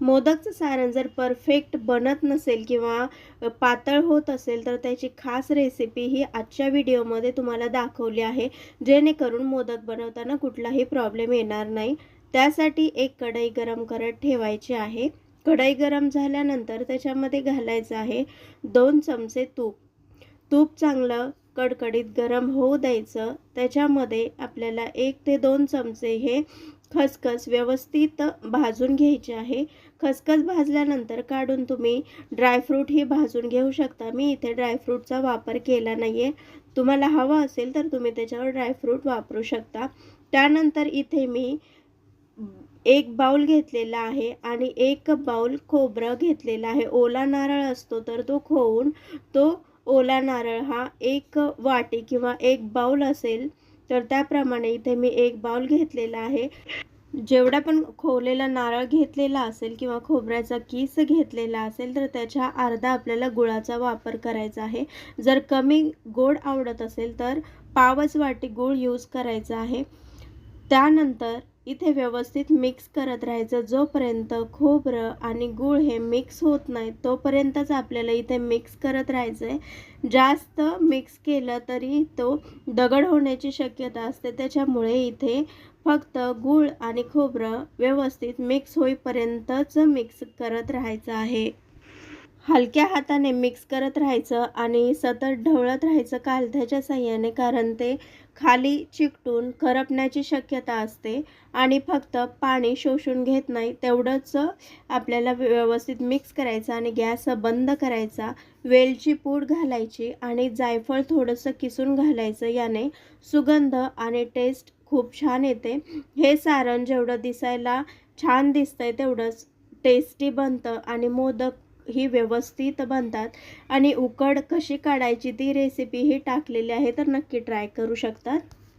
मोदकचं सारण जर परफेक्ट बनत नसेल किंवा पातळ होत असेल तर त्याची खास रेसिपी ही आजच्या व्हिडिओमध्ये तुम्हाला दाखवली आहे. जेणेकरून मोदक बनवताना कुठलाही प्रॉब्लेम येणार नाही. त्यासाठी एक कढई गरम करत ठेवायची आहे. कढई गरम झाल्यानंतर त्याच्यामध्ये घालायचं आहे दोन चमचे तूप. तूप चांगलं कडकडीत गरम होऊ द्यायचं. त्याच्यामध्ये आपल्याला एक ते दोन चमचे हे खसखस व्यवस्थित भाजून घ्यायचे आहे. खसखस भाजल्यानंतर काढून तुम्ही ड्रायफ्रूट हे भाजून घेऊ शकता. मी इथे ड्रायफ्रूटचा वापर केला नाही आहे तुम्हाला हवं असेल तर तुम्ही त्याच्यावर ड्रायफ्रूट वापरू शकता. त्यानंतर इथे मी एक बाउल घेतलेला आहे आणि एक बाउल खोबरं घेतलेलं आहे. ओला नारळ असतो तर तो खोवून तो ओला नारळ हा एक वाटी किंवा एक बाउल असेल तर त्याप्रमाणे इथे मी एक बाउल घेतलेला आहे. जेवढा पण खोवलेला नारळ घेतलेला असेल किंवा खोबऱ्याचा किस घेतलेला असेल तर त्याच्या अर्धा आपल्याला गुळाचा वापर करायचा आहे. जर कमी गोड आवडत असेल तर पावच वाटी गूळ यूज करायचा आहे. त्यानंतर इथे व्यवस्थित मिक्स करत राहायचं. जोपर्यंत खोबरं आणि गूळ हे मिक्स होत नाही तोपर्यंतच आपल्याला इथे मिक्स करत राहायचं आहे जास्त मिक्स केलं तरी तो दगड होण्याची शक्यता असते. त्याच्यामुळे इथे फक्त गूळ आणि खोबरं व्यवस्थित मिक्स होईपर्यंतच मिक्स करत राहायचं आहे. हलक्या हाताने मिक्स करत राहायचं आणि सतत ढवळत राहायचं कालथ्याच्या साह्याने कारण ते खाली चिकटून करपण्याची शक्यता असते आणि फक्त पाणी शोषून घेत नाही तेवढंच आपल्याला व्यवस्थित मिक्स करायचं आणि गॅस बंद करायचा वेलची पूड घालायची आणि जायफळ थोडंसं किसून घालायचं याने सुगंध आणि टेस्ट खूप छान येते. हे सारण जेवढं दिसायला छान दिसतंय तेवढंच टेस्टी बनतं आणि मोदक ही व्यवस्थित बनतात. आणि उकड कशी काढायची ती रेसिपी ही टाकलेली आहे तर नक्की ट्राय करू शकतात.